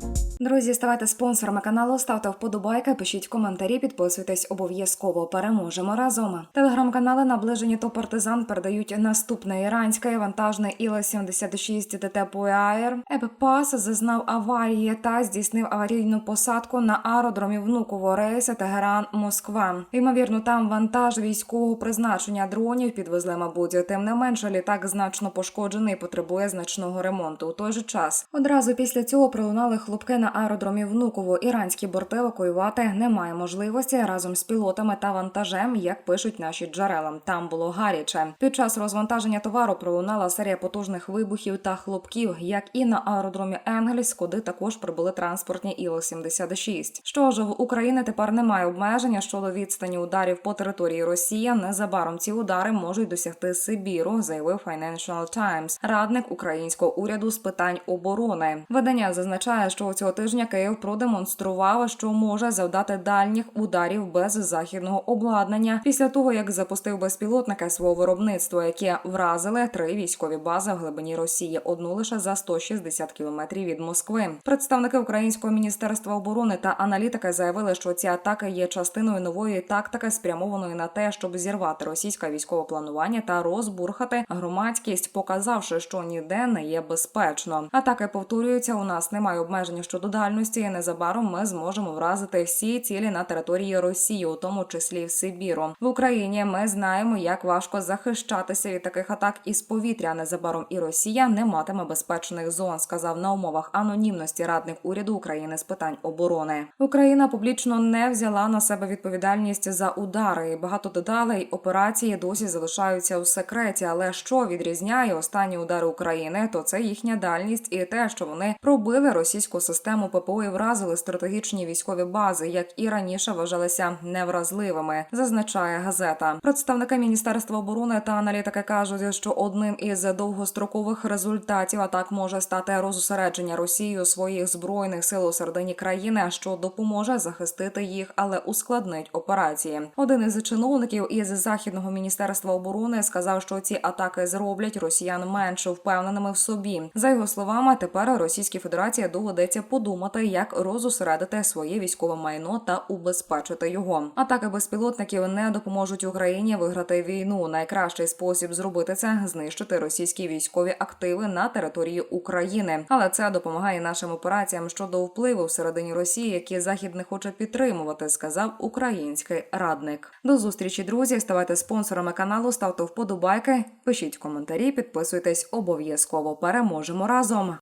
Música Друзі, ставайте спонсорами каналу, ставте вподобайки, пишіть коментарі, підписуйтесь обов'язково. Переможемо разом. Телеграм-канали наближені то партизан передають наступне іранське вантажне Іла-76 ДТ Пуаєр. Епіпас зазнав аварії та здійснив аварійну посадку на аеродромі внукового рейсу Тегеран Москва. Ймовірно, там вантаж військового призначення дронів підвезли, мабуть. Тим не менше, літак значно пошкоджений, потребує значного ремонту. У той же час одразу після цього пролунали хлопки на аеродромі Внуково. Іранські борти евакуювати немає можливості разом з пілотами та вантажем, як пишуть наші джерела. Там було гаряче. Під час розвантаження товару пролунала серія потужних вибухів та хлопків, як і на аеродромі Енгельс, куди також прибули транспортні Іл-76. Що ж в Україні тепер немає обмеження щодо відстані ударів по території Росії. Незабаром ці удари можуть досягти Сибіру, заявив Financial Times, радник українського уряду з питань оборони. Видання зазначає, що у цього тижня Київ продемонстрував, що може завдати дальніх ударів без західного обладнання після того, як запустив безпілотники свого виробництва, які вразили три військові бази в глибині Росії, одну лише за 160 кілометрів від Москви. Представники українського міністерства оборони та аналітики заявили, що ці атаки є частиною нової тактики, спрямованої на те, щоб зірвати російське військове планування та розбурхати громадськість, показавши, що ніде не є безпечно. Атаки повторюються. У нас немає обмежень щодо дальності. Незабаром ми зможемо вразити всі цілі на території Росії, у тому числі в Сибіру. В Україні ми знаємо, як важко захищатися від таких атак із повітря. Незабаром і Росія не матиме безпечних зон, сказав на умовах анонімності радник уряду України з питань оборони. Україна публічно не взяла на себе відповідальність за удари. Багато деталей операції досі залишаються у секреті. Але що відрізняє останні удари України, то це їхня дальність і те, що вони пробили російську систему ППО і вразили стратегічні військові бази, як і раніше вважалися невразливими, зазначає газета. Представники міністерства оборони та аналітики кажуть, що одним із довгострокових результатів атак може стати розосередження Росією своїх збройних сил у середині країни, що допоможе захистити їх, але ускладнить операції. Один із чиновників із західного міністерства оборони сказав, що ці атаки зроблять росіян менш впевненими в собі. За його словами, тепер Російській Федерації доведеться подумати, як розосередити своє військове майно та убезпечити його. Атаки безпілотників не допоможуть Україні виграти війну. Найкращий спосіб зробити це знищити російські військові активи на території України. Але це допомагає нашим операціям щодо впливу всередині Росії, які захід не хоче підтримувати, сказав український радник. До зустрічі, друзі. Ставайте спонсорами каналу, ставте вподобайки, пишіть коментарі, підписуйтесь обов'язково. Переможемо разом.